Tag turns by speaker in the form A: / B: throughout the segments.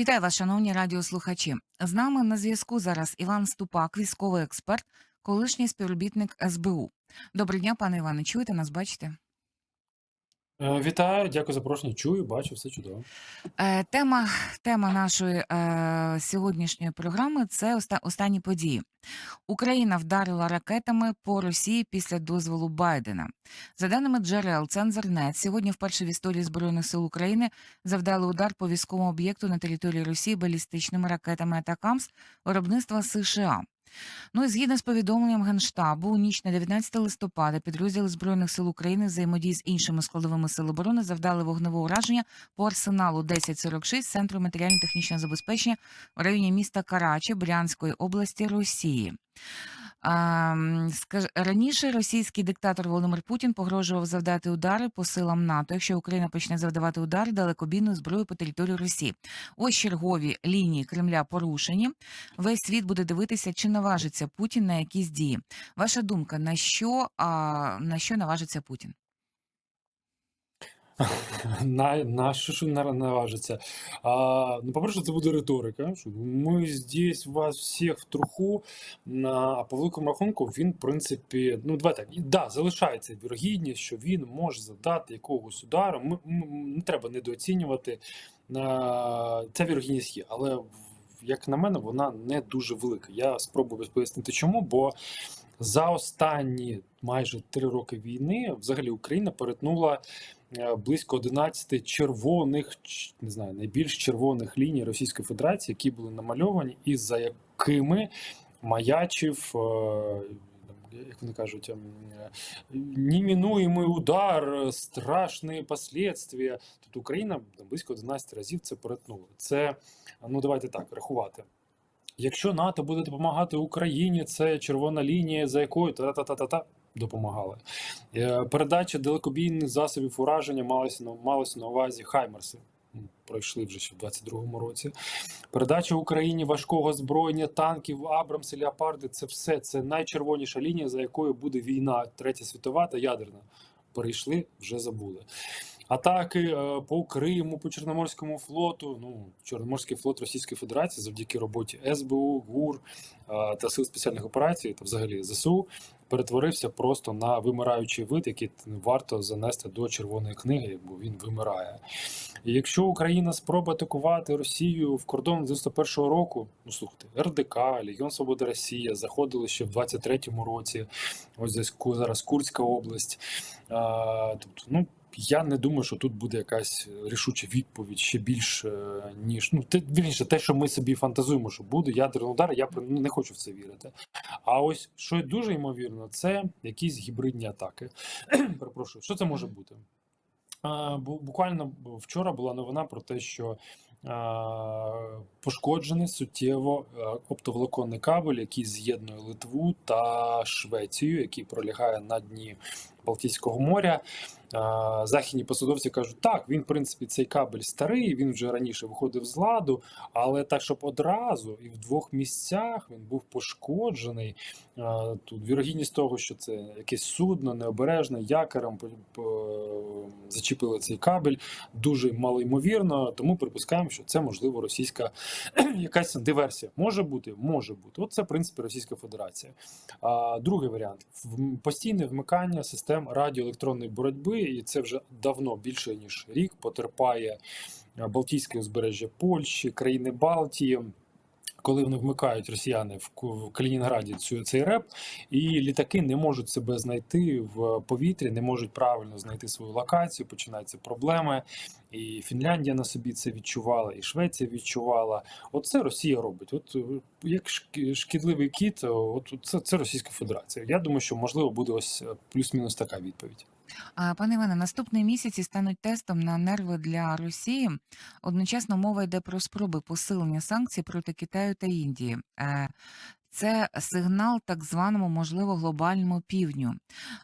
A: Вітаю вас, шановні радіослухачі. З нами на зв'язку зараз Іван Ступак, військовий експерт, колишній співробітник СБУ. Добрий дня, пане Іване. Чуєте нас? Бачите?
B: Е, Вітаю, дякую за запрошення. Чую, бачу, все чудово.
A: Е, тема, тема нашої е, сьогоднішньої програми це оста, останні події. Україна вдарила ракетами по Росії після дозволу Байдена. За даними джерел Цензорнет, сьогодні вперше в історії збройних сил України завдали удар по військовому об'єкту на території Росії балістичними ракетами Атакамс виробництва США. Ну і згідно з повідомленням Генштабу, у ніч на 19 листопада підрозділи збройних сил України взаємодії з іншими складовими сил оборони завдали вогневе ураження по арсеналу 1046 центру матеріально-технічного забезпечення в районі міста Карачі Брянської області Росії. А, скаж- раніше російський диктатор Володимир Путін погрожував завдати удари по силам НАТО, якщо Україна почне завдавати удари далекобійною зброєю по території Росії. Ось чергові лінії Кремля порушені. Весь світ буде дивитися, чи наважиться Путін на якісь дії. Ваша думка, на що, на що наважиться Путін?
B: На, на що ж наважиться? А, ну, по-перше, це буде риторика. Що ми здесь вас всіх в труху. А по великому рахунку він, в принципі, ну давай так, да, залишається вірогідність, що він може задати якогось удару. Ми, не треба недооцінювати. А, ця вірогідність є, але як на мене, вона не дуже велика. Я спробую пояснити, чому, бо за останні майже три роки війни взагалі Україна перетнула близько 11 червоних, не знаю, найбільш червоних ліній Російської Федерації, які були намальовані, і за якими маячив. е, Як вони кажуть, ем, е, удар, е, страшні последствия. Тобто Україна близько 11 разів це перетнула. Це, ну давайте так, рахувати. Якщо НАТО буде допомагати Україні, це червона лінія, за якою та-та-та-та-та допомагали. Е, Передача далекобійних засобів ураження малося на, малося на увазі Хаймерси. Пройшли вже ще в 22-му році. Передача Україні важкого озброєння, танків, Абрамси, Леопарди це все. Це найчервоніша лінія, за якою буде війна, третя світова та ядерна. Перейшли, вже забули. Атаки е, по Криму, по Чорноморському флоту. Ну, Чорноморський флот Російської Федерації завдяки роботі СБУ, ГУР е, та Сил спеціальних операцій, та взагалі ЗСУ, перетворився просто на вимираючий вид, який варто занести до червоної книги, бо він вимирає. І якщо Україна спробує атакувати Росію в кордон 91-го року, ну слухайте, РДК, Легіон Свободи Росія заходили ще в 23-му році. Ось зараз Курська область. А, тобто, ну. Я не думаю, що тут буде якась рішуча відповідь ще більш е, ніж ну те вірніше, те, що ми собі фантазуємо, що буде ядерний удар. Я ну, не хочу в це вірити. А ось що дуже ймовірно, це якісь гібридні атаки. Перепрошую, що це може бути? Буквально вчора була новина про те, що пошкоджений суттєво е, оптоволоконний кабель, який з'єднує Литву та Швецію, який пролягає на дні Балтійського моря. Західні посадовці кажуть, так, він, в принципі, цей кабель старий, він вже раніше виходив з ладу, але так, щоб одразу і в двох місцях він був пошкоджений. Тут вірогідність того, що це якесь судно необережне, по- зачепили цей кабель, дуже малоймовірно, тому припускаємо, що це можливо російська якась диверсія. Може бути, може бути. От це, в принципі, Російська Федерація. Другий варіант постійне вмикання систем радіоелектронної боротьби, і це вже давно більше ніж рік потерпає Балтійське узбережжя Польщі, країни Балтії. Коли вони вмикають росіяни в Калінінграді цю цей реп, і літаки не можуть себе знайти в повітрі, не можуть правильно знайти свою локацію, починаються проблеми. І Фінляндія на собі це відчувала, і Швеція відчувала. Оце Росія робить. От е, як шкідливий кіт, от це, це Російська Федерація. Я думаю, що можливо буде ось е, плюс-мінус така відповідь.
A: Пане Іване, наступні місяці стануть тестом на нерви для Росії. Одночасно мова йде про спроби посилення санкцій проти Китаю та Індії. Е, Це сигнал так званому, можливо, глобальному півдню.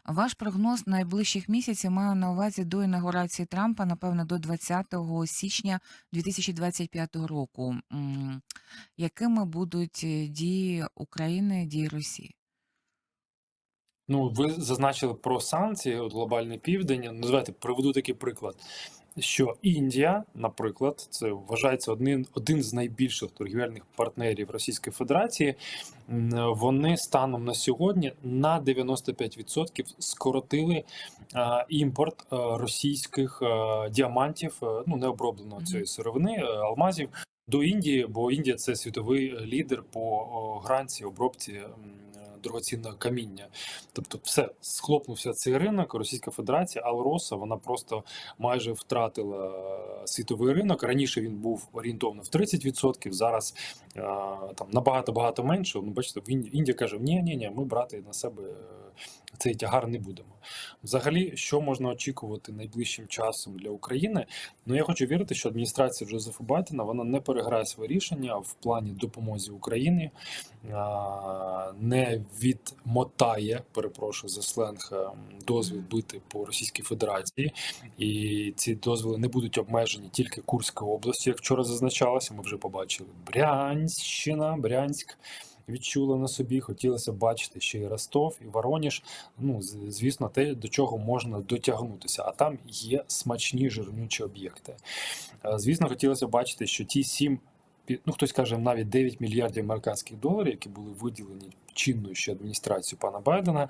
A: Ваш прогноз найближчих місяців маю на увазі до інаугурації Трампа, напевно, до 20 січня 2025 року. Якими будуть е, дії України, дії Росії?
B: Ну, ви зазначили про санкції, от глобальний південь. Ну, давайте приведу такий приклад. що Індія, наприклад, це вважається один, один з найбільших торгівельних партнерів Російської Федерації. Вони станом на сьогодні на 95% скоротили е, імпорт е, російських е, діамантів, е, ну необробленої
A: Мгм.
B: цієї сировини, алмазів до Індії, бо Індія це світовий лідер по гранці обробці м, дорогоцінного каміння. Тобто, все схлопнувся цей ринок. Російська Федерація, Алроса, вона просто майже втратила е, світовий ринок. Раніше він був орієнтовно в 30%, зараз е, там набагато багато менше. Ну, бачите, Індія каже: ні, ні, ні, ми брати на себе е, цей тягар не будемо. Взагалі, що можна очікувати найближчим часом для України? Ну я хочу вірити, що адміністрація Джозефа Байдена вона не переграє своє рішення в плані допомоги Україні, не відмотає, перепрошую за сленг, ем, дозвіл бити по Російській Федерації, і ці дозволи не будуть обмежені тільки Курською областю, як вчора зазначалося. Ми вже побачили Брянщина, Брянськ. Відчула на собі, хотілося бачити ще і Ростов, і Вороніж. Ну, звісно, те, до чого можна дотягнутися. А там є смачні жирнючі об'єкти. Е, Звісно, хотілося бачити, що ті 7, пі- ну хтось каже, навіть 9 мільярдів американських доларів, які були виділені чинною ще адміністрацією пана Байдена,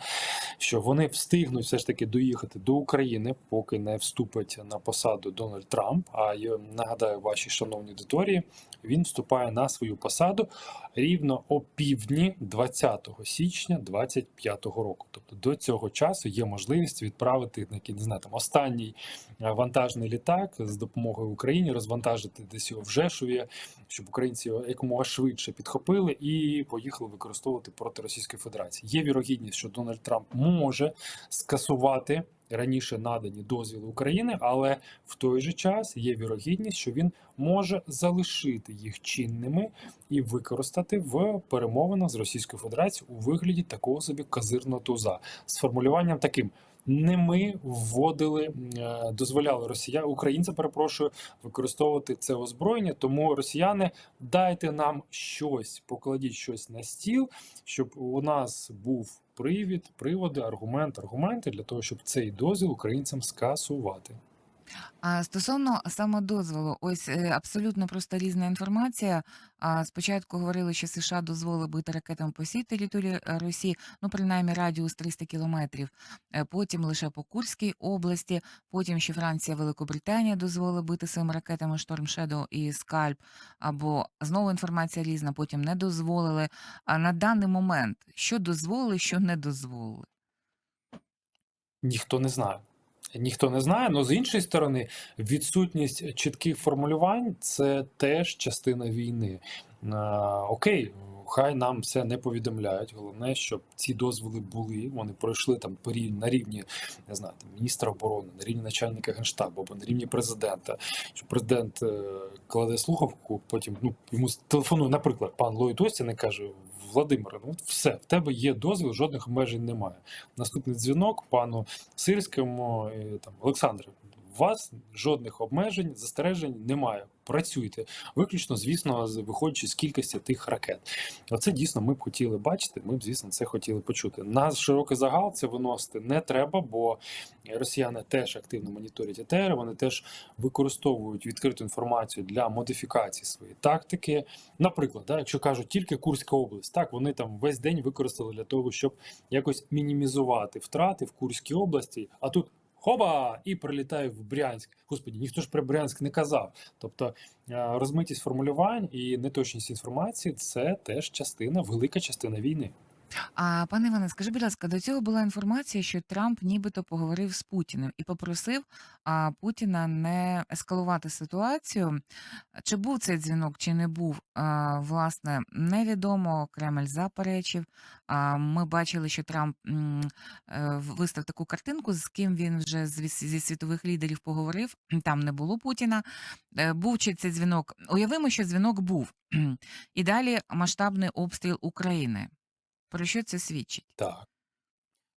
B: що вони встигнуть все ж таки доїхати до України, поки не вступить на посаду Дональд Трамп. А я нагадаю вашій шановній аудиторії, він вступає на свою посаду рівно о півдні 20 січня 2025 року. Тобто до цього часу є можливість відправити на не знаю, там останній е, вантажний літак з допомогою Україні, розвантажити десь його в Жешові, щоб українці якомога швидше підхопили і поїхали використовувати проти Російської Федерації. Є вірогідність, що Дональд Трамп може скасувати раніше надані дозвіли України, але в той же час є вірогідність, що він може залишити їх чинними і використати в перемовинах з Російською Федерацією у вигляді такого собі козирного туза з формулюванням таким. Не ми вводили, е, дозволяли росія українцям, перепрошую, використовувати це озброєння. Тому росіяни дайте нам щось, покладіть щось на стіл, щоб у нас був привід, приводи, аргумент, аргументи для того, щоб цей дозвіл українцям скасувати.
A: А стосовно саме дозволу, ось е, абсолютно просто різна інформація. А спочатку говорили, що США дозволили бити ракетами по всій території е, Росії, ну принаймні радіус 300 кілометрів. Е, Потім лише по Курській області. Потім ще Франція, Великобританія дозволили бити своїми ракетами Шторм Shadow і Скальп. Або знову інформація різна. Потім не дозволили. А на даний момент що дозволили, що не дозволили.
B: Ніхто не знає. Ніхто не знає, але з іншої сторони, відсутність чітких формулювань це теж частина війни. Окей, хай нам все не повідомляють. Головне, щоб ці дозволи були. Вони пройшли там на рівні не знаю, там, міністра оборони, на рівні начальника генштабу або на рівні президента. Що президент е, кладе слухавку, потім ну йому телефонує, наприклад, пан Ллойд Остін і каже: Владимире, ну все, в тебе є дозвіл, жодних обмежень немає. Наступний дзвінок пану Сирському і, там Олександре. Вас жодних обмежень, застережень немає. Працюйте виключно, звісно, виходячи з кількості тих ракет. Оце дійсно ми б хотіли бачити. Ми б, звісно, це хотіли почути. На широкий загал це виносити не треба, бо росіяни теж активно моніторять ЕТР, вони теж використовують відкриту інформацію для модифікації своєї тактики. Наприклад, да, якщо кажуть тільки Курська область, так вони там весь день використали для того, щоб якось мінімізувати втрати в Курській області. А тут хоба! І прилітає в Брянськ. Господі, ніхто ж про Брянськ не казав. Тобто е, розмитість формулювань і неточність інформації це теж частина, велика частина війни.
A: А пане Іване, скажи, будь ласка, до цього була інформація, що Трамп нібито поговорив з Путіним і попросив а, Путіна не ескалувати ситуацію. Чи був цей дзвінок, чи не був? А, власне, невідомо. Кремль заперечив. А, ми бачили, що Трамп м, е, вистав таку картинку, з ким він вже з- зі світових лідерів поговорив. Там не було Путіна. Е, Був чи цей дзвінок? Уявимо, що дзвінок був. І далі масштабний обстріл України. Про що це свідчить?
B: Так.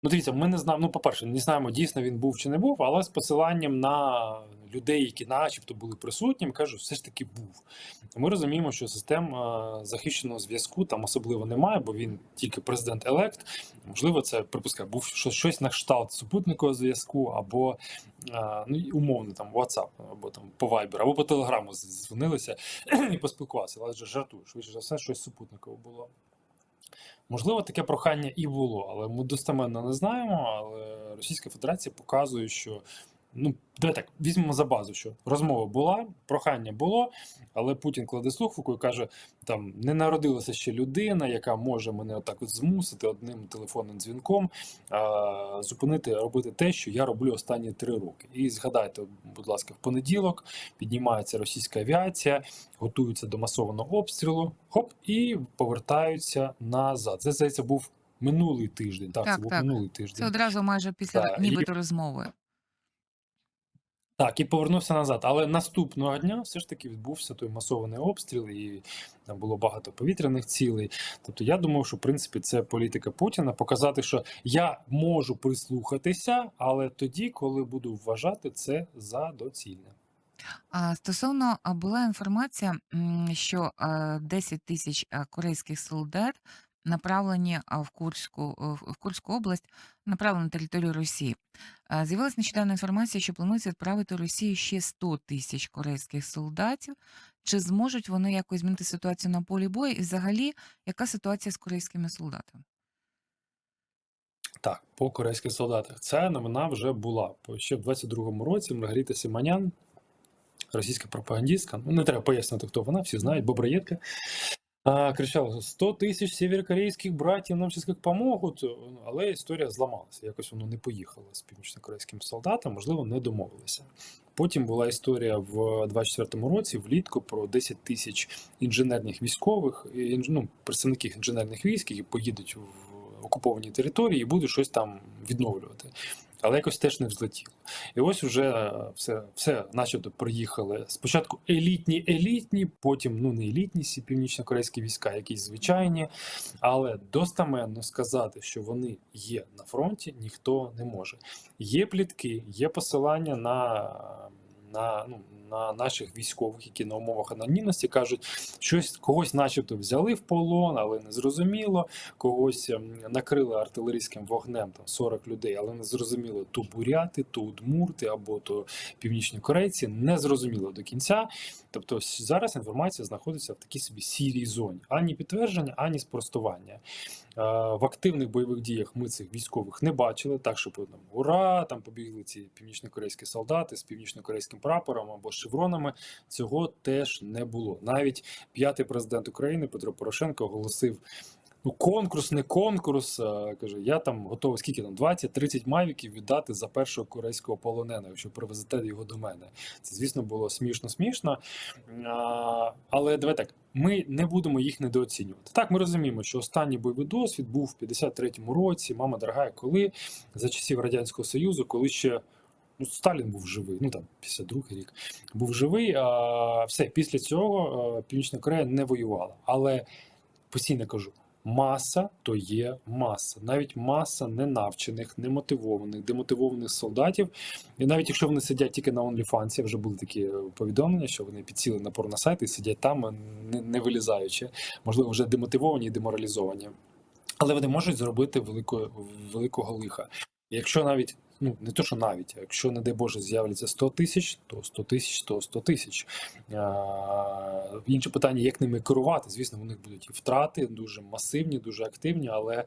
B: Ну, дивіться, ми не знаємо. Ну, по-перше, не знаємо, дійсно він був чи не був, але з посиланням на людей, які начебто були присутні, кажуть, все ж таки був. Ми розуміємо, що систем е, захищеного зв'язку там особливо немає, бо він тільки президент елект. Можливо, це припускаю, був щось, на кшталт супутникового зв'язку, або е, ну, умовно там WhatsApp, або там по Viber, або по Телеграму дзвонилися і поспілкувалися. Але жартую, швидше за все, щось супутникове було. Можливо, таке прохання і було, але ми достеменно не знаємо. Але Російська Федерація показує, що ну давай так візьмемо за базу, що розмова була, прохання було, але Путін кладе слухавку і каже: там не народилася ще людина, яка може мене отак от змусити одним телефонним дзвінком а, зупинити робити те, що я роблю останні три роки. І згадайте, будь ласка, в понеділок піднімається російська авіація, готуються до масованого обстрілу, хоп, і повертаються назад. Це здається був минулий тиждень. Так,
A: Так,
B: це був
A: так.
B: минулий
A: Це одразу майже після
B: Так, і-
A: нібито розмови.
B: Так, і повернувся назад. Але наступного дня все ж таки відбувся той масований обстріл, і там було багато повітряних цілей. Тобто, я думав, що в принципі це політика Путіна показати, що я можу прислухатися, але тоді, коли буду вважати це за доцільне.
A: А стосовно була інформація, що а, 10 тисяч корейських солдат направлені в Курську, е, в Курську область, направлені на територію Росії. З'явилася нещодавно інформація, що планується відправити в Росію ще 100 тисяч корейських солдатів. Чи зможуть вони якось змінити ситуацію на полі бою? І взагалі, яка ситуація з корейськими солдатами?
B: Так, по корейських солдатах. Ця новина вже була. Ще в 22-му році Маргарита Симонян, російська пропагандистка, ну не треба пояснювати, хто вона, всі знають, бобраєтка, а, кричала: 100 тисяч северокорейських братів нам щось як помогуть. Але історія зламалася. Якось воно не поїхало з північнокорейським солдатом, можливо, не домовилися. Потім була історія в 24-му році, влітку, про 10 тисяч інженерних військових, ну, представників інженерних військ, які поїдуть в окуповані території і будуть щось там відновлювати. Але якось теж не взлетіло. І ось вже е, все, все начебто приїхали. Спочатку елітні, елітні, потім ну не елітні всі північно-корейські війська, якісь звичайні. Але достаменно сказати, що вони є на фронті, ніхто не може. Є плітки, є посилання на, на, ну, на наших військових, які на умовах анонімності кажуть, щось когось, начебто, взяли в полон, але не зрозуміло. Когось ем, накрили артилерійським вогнем там 40 людей, але не зрозуміло, то буряти, то удмурти або то північні корейці. Не зрозуміло до кінця. Тобто зараз інформація знаходиться в такій собі сірій зоні. Ані підтвердження, ані спростування. В активних бойових діях ми цих військових не бачили, так що там ура, там побігли ці північно-корейські солдати з північно-корейським прапором або шевронами. Цього теж не було. Навіть п'ятий президент України Петро Порошенко оголосив. Ну, конкурс, не конкурс. а, каже, я там готовий скільки там 20-30 мавіків віддати за першого корейського полонена, якщо привезете його до мене. Це, звісно, було смішно, смішно. А, але давай так, ми не будемо їх недооцінювати. Так, ми розуміємо, що останній бойовий досвід був в 53-му році. Мама дорога, коли за часів Радянського Союзу, коли ще. Ну, Сталін був живий, ну там 52-й рік був живий. А все після цього а, Північна Корея не воювала. Але постійно кажу: маса то є маса, навіть маса ненавчених, немотивованих, демотивованих солдатів. І навіть якщо вони сидять тільки на OnlyFans, вже були такі е, повідомлення, що вони підсіли на порносайти і сидять там, е, не, не вилізаючи, можливо, вже демотивовані і деморалізовані. Але вони можуть зробити великого, великого лиха. Якщо навіть, ну не то, що навіть, якщо, не дай Боже, з'являться 100 тисяч, то 100 тисяч, то 100 тисяч. Інше питання, як ними керувати. Звісно, у них будуть і втрати дуже масивні, дуже активні. Але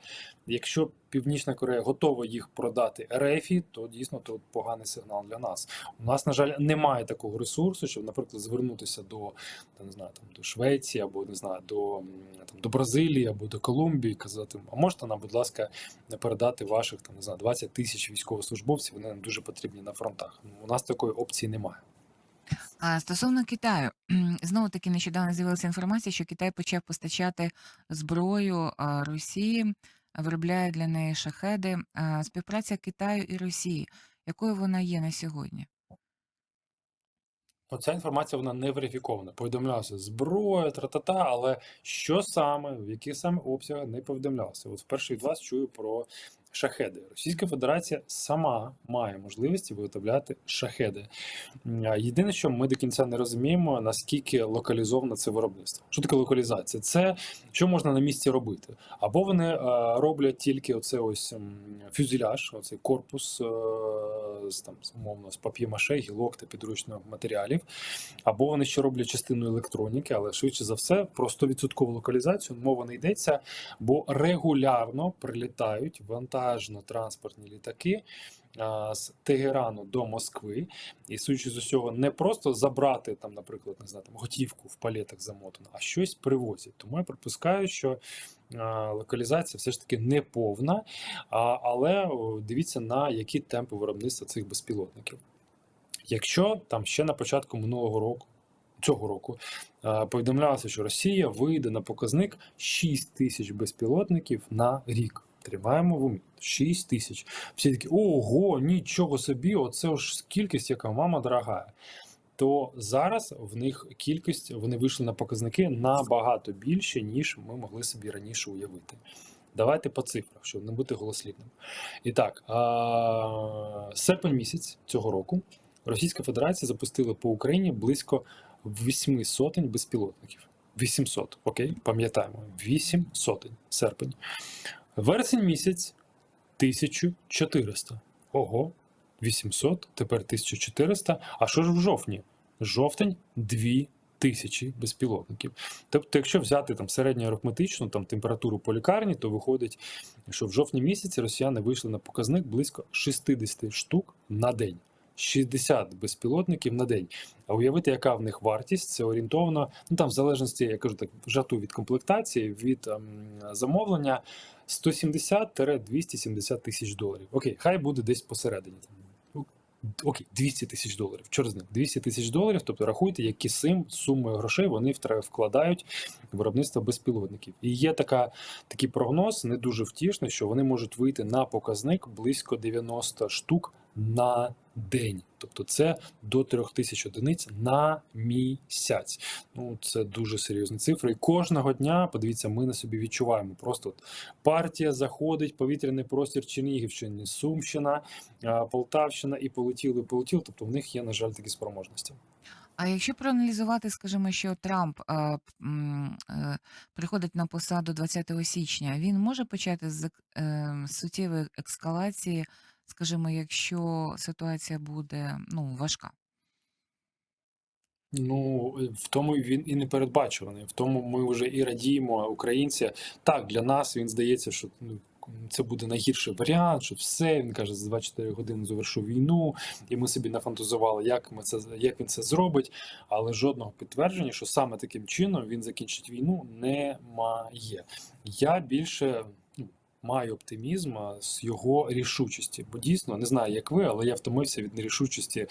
B: якщо Північна Корея готова їх продати РФі, то дійсно то поганий сигнал для нас. У нас, на жаль, немає такого ресурсу, щоб, наприклад, звернутися до не знаю, там до Швеції або не знаю, до там до Бразилії або до Колумбії, казати, а можете нам, будь ласка, передати ваших там не знаю 20 тисяч військовослужбовців. Вони нам дуже потрібні на фронтах. Ну, У нас такої опції немає.
A: А стосовно Китаю, знову таки нещодавно з'явилася інформація, що Китай почав постачати зброю Росії, виробляє для неї шахеди. Співпраця Китаю і Росії, якою вона є на сьогодні?
B: Оця інформація вона не верифікована. Повідомлялося зброя, тра-та-та, але що саме, в які саме обсяги не повідомлялося. От вперше від вас чую про шахеди. Російська Федерація сама має можливість виготовляти шахеди. Єдине, що ми до кінця не розуміємо, наскільки локалізовано це виробництво. Що таке локалізація? Це що можна на місці робити. Або вони е, роблять тільки оце ось фюзеляж, оцей корпус е, з там умовно з пап'ємаше, гілок та підручних матеріалів, або вони ще роблять частину електроніки, але швидше за все про 100% локалізацію мова не йдеться, бо регулярно прилітають вантажно-транспортні літаки. З Тегерану до Москви, і судячи з усього, не просто забрати там, наприклад, не знаю, там готівку в палетах замотано, а щось привозять. Тому я припускаю, що локалізація все ж таки не повна, але дивіться на які темпи виробництва цих безпілотників. Якщо там ще на початку минулого року, цього року, повідомлялося, що Росія вийде на показник 6 тисяч безпілотників на рік. Тримаємо в умі. 6 тисяч. Всі такі, ого, нічого собі, оце ж кількість, яка мама дорога. То зараз в них кількість вони вийшли на показники набагато більше, ніж ми могли собі раніше уявити. Давайте по цифрах, щоб не бути голослівним. І так, а, серпень місяць цього року Російська Федерація запустила по Україні близько 8 сотень безпілотників. 800, окей, пам'ятаємо, 8 сотень серпень. Вересень місяць 1400. Ого, 800, тепер 1400. А що ж в жовтні? Жовтень 2000 безпілотників. Тобто, якщо взяти там середньоарифметичну там, температуру по лікарні, то виходить, що в жовтні місяці росіяни вийшли на показник близько 60 штук на день. 60 безпілотників на день. А уявити, яка в них вартість, це орієнтовно, ну там в залежності, я кажу так, жарту від комплектації, від ем, замовлення 170-270 тисяч доларів. Окей, хай буде десь посередині. Ну, Окей, 200 тисяч доларів. Чорт з ним, 200 тисяч доларів. Тобто рахуйте, які сим суми грошей вони вкладають в виробництво безпілотників. І є така, такий прогноз, не дуже втішний, що вони можуть вийти на показник близько 90 штук на день. Тобто це до 3000 одиниць на місяць. Ну це дуже серйозні цифри. І кожного дня, подивіться, ми на собі відчуваємо. Просто от партія заходить, повітряний простір Чернігівщини, Сумщина, Полтавщина і полетіли, полетіли. Тобто в них є, на жаль, такі спроможності.
A: А якщо проаналізувати, скажімо, що Трамп е, п- е, приходить на посаду 20 січня, він може почати з ек- е, суттєвої ескалації, скажімо, якщо ситуація буде ну, важка.
B: Ну, е, в тому він і не передбачуваний. В тому ми вже і радіємо, українці. Так, для нас він здається, що ну, це буде найгірший варіант, що все. Він каже, за 24 години завершу війну, і ми собі нафантазували, як ми це як він це зробить. Але жодного підтвердження, що саме таким чином він закінчить війну, немає. Я більше. Маю оптимізм з його рішучості, бо дійсно не знаю, як ви, але я втомився від нерішучості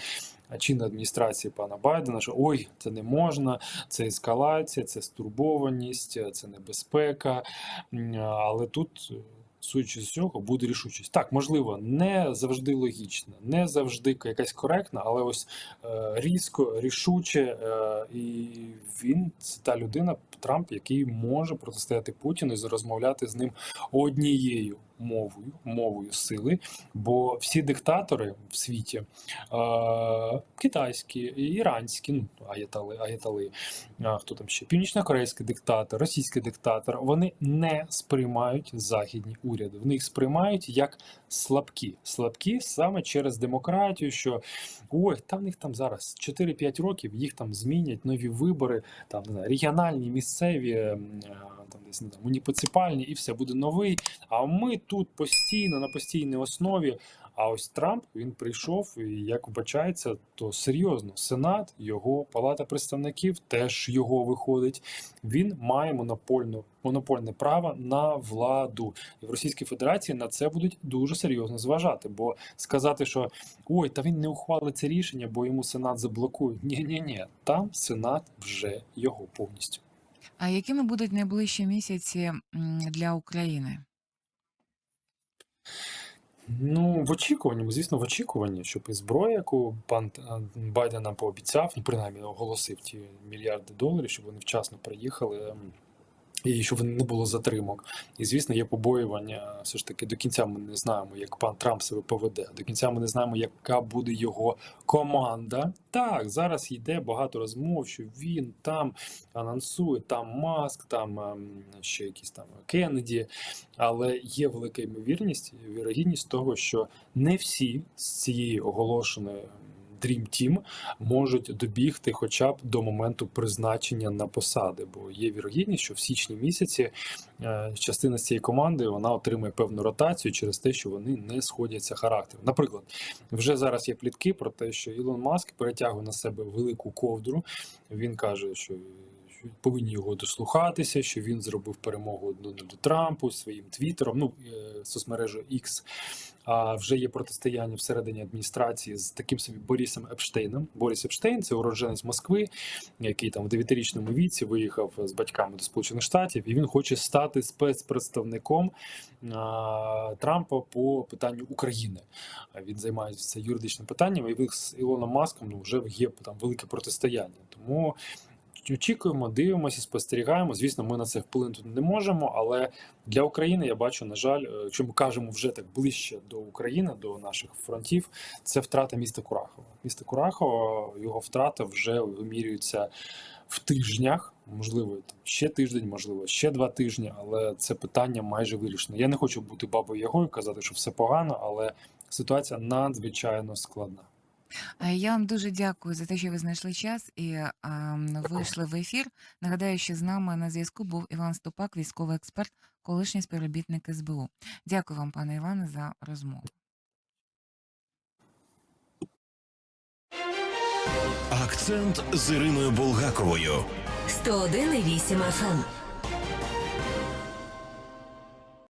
B: чинної адміністрації пана Байдена, що ой, це не можна, це ескалація, це стурбованість, це небезпека. Але тут, судячи з цього, буде рішучість. Так, можливо, не завжди логічна, не завжди якась коректна, але ось е, різко, рішуче, е, і він це та людина, Трамп, який може протистояти Путіну і розмовляти з ним однією мовою, мовою сили. Бо всі диктатори в світі е, китайські, іранські, ну аятали, аятали, а, хто там ще північно-корейський диктатор, російський диктатор, вони не сприймають західні уряди. Вони їх сприймають як слабкі. Слабкі саме через демократію, що ой, та в них там зараз 4-5 років, їх там змінять нові вибори, там не знаю, регіональні, місцеві, там десь не знаю, муніципальні, і все буде новий. А ми тут постійно на постійній основі. А ось Трамп він прийшов, і як вбачається, то серйозно Сенат, його палата представників теж його виходить. Він має монопольну монопольне право на владу. І в Російській Федерації на це будуть дуже серйозно зважати. Бо сказати, що ой, та він не ухвалить це рішення, бо йому Сенат заблокує. Ні, ні, ні, там Сенат вже його повністю.
A: А якими будуть найближчі місяці для України?
B: Ну, в очікуванні, звісно, в очікуванні, щоб і зброя, яку пан е, Байден нам пообіцяв, ну принаймні оголосив ті мільярди доларів, щоб вони вчасно приїхали. І щоб не було затримок. І звісно, є побоювання. Все ж таки, до кінця ми не знаємо, як пан Трамп себе поведе. До кінця ми не знаємо, яка буде його команда. Так, зараз йде багато розмов, що він там анонсує, там Маск, там ем, ще якісь там Кеннеді. Але є велика ймовірність, вірогідність того, що не всі з цієї оголошеної Dream Team можуть добігти хоча б до моменту призначення на посади, бо є вірогідність, що в січні місяці е, частина з цієї команди вона отримає певну ротацію через те, що вони не сходяться характером. Наприклад, вже зараз є плітки про те, що Ілон Маск перетягує на себе велику ковдру. Він каже, що. Повинні його дослухатися, що він зробив перемогу Дональду Трампу своїм твіттером, ну е, соцмережею X. А вже є протистояння всередині адміністрації з таким собі Борисом Епштейном. Борис Епштейн це уродженець Москви, який там в 9-річному віці виїхав з батьками до Сполучених Штатів, і він хоче стати спецпредставником а, Трампа по питанню України. Він займається юридичним питанням, і з Ілоном Маском ну, вже є там велике протистояння. Тому очікуємо, дивимося, спостерігаємо. Звісно, ми на це вплинути не можемо, але для України я бачу, на жаль, е, якщо ми кажемо вже так ближче до України, до наших фронтів, це втрата міста Курахова. Місто Курахова, його втрата вже вимірюється в тижнях, можливо, ще тиждень, можливо, ще два тижні, але це питання майже вирішено. Я не хочу бути бабою Ягою, казати, що все погано, але ситуація надзвичайно складна.
A: Е, Я вам дуже дякую за те, що ви знайшли час і ем, вийшли в ефір. Нагадаю, що з нами на зв'язку був Іван Ступак, військовий експерт, колишній співробітник СБУ. Дякую вам, пане Іване, за розмову.
C: Акцент з Іриною Булгаковою.
D: 101,8 FM.